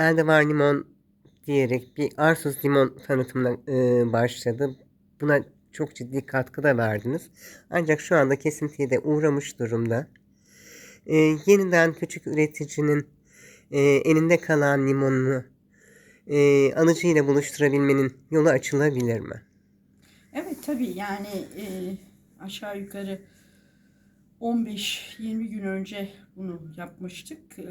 elde var limon diyerek bir arsuz limon tanıtımına e, başladı. Buna çok ciddi katkı da verdiniz. Ancak şu anda kesintiye de uğramış durumda. E, yeniden küçük üreticinin e, elinde kalan limonunu e, alıcıyla buluşturabilmenin yolu açılabilir mi? Evet tabii yani e, aşağı yukarı 15-20 gün önce bunu yapmıştık. E,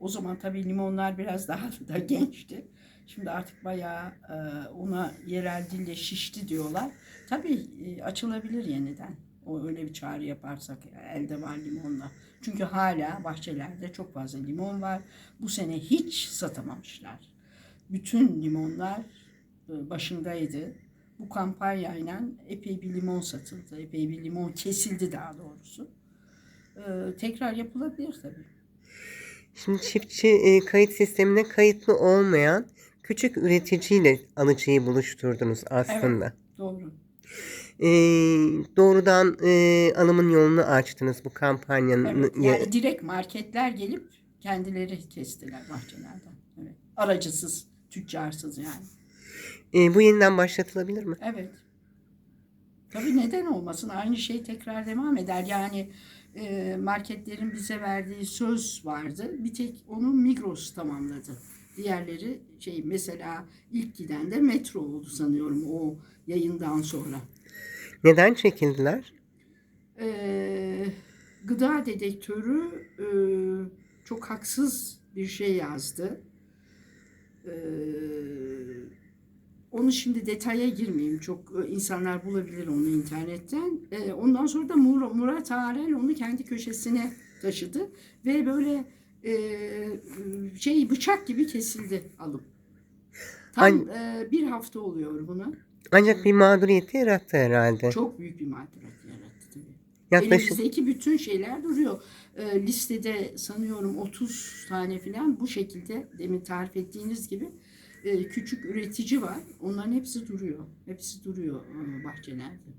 o zaman tabii limonlar biraz daha da gençti. Şimdi artık bayağı e, ona yerel dille şişti diyorlar. Tabii e, açılabilir yeniden. O öyle bir çağrı yaparsak elde var limonla. Çünkü hala bahçelerde çok fazla limon var. Bu sene hiç satamamışlar. Bütün limonlar e, başındaydı. Bu kampanyayla epey bir limon satıldı. Epey bir limon kesildi daha doğrusu. Tekrar yapılabilir tabii. Şimdi çiftçi e, kayıt sistemine kayıtlı olmayan küçük üreticiyle alıcıyı buluşturdunuz aslında. Doğru. E, doğrudan e, alımın yolunu açtınız bu kampanyanın. Evet, yani direkt marketler gelip kendileri kestiler bahçelerden. Evet. Aracısız, tüccarsız yani. E, bu yeniden başlatılabilir mi? Evet. Tabii neden olmasın? Aynı şey tekrar devam eder. Yani e, marketlerin bize verdiği söz vardı. Bir tek onu Migros tamamladı. Diğerleri şey mesela ilk giden de metro oldu sanıyorum o yayından sonra. Neden çekildiler? Ee, gıda dedektörü e, çok haksız bir şey yazdı. Ee, onu şimdi detaya girmeyeyim. Çok e, insanlar bulabilir onu internetten. Ee, ondan sonra da Mur- Murat Arel onu kendi köşesine taşıdı ve böyle e, şey bıçak gibi kesildi alıp. Tam e, bir hafta oluyor buna. Ancak bir mağduriyeti yarattı herhalde. Çok büyük bir mağduriyet yarattı tabii. Yaklaşık Elimizdeki bütün şeyler duruyor. Ee, listede sanıyorum 30 tane falan bu şekilde demin tarif ettiğiniz gibi e, küçük üretici var. Onların hepsi duruyor. Hepsi duruyor e, bahçelerde.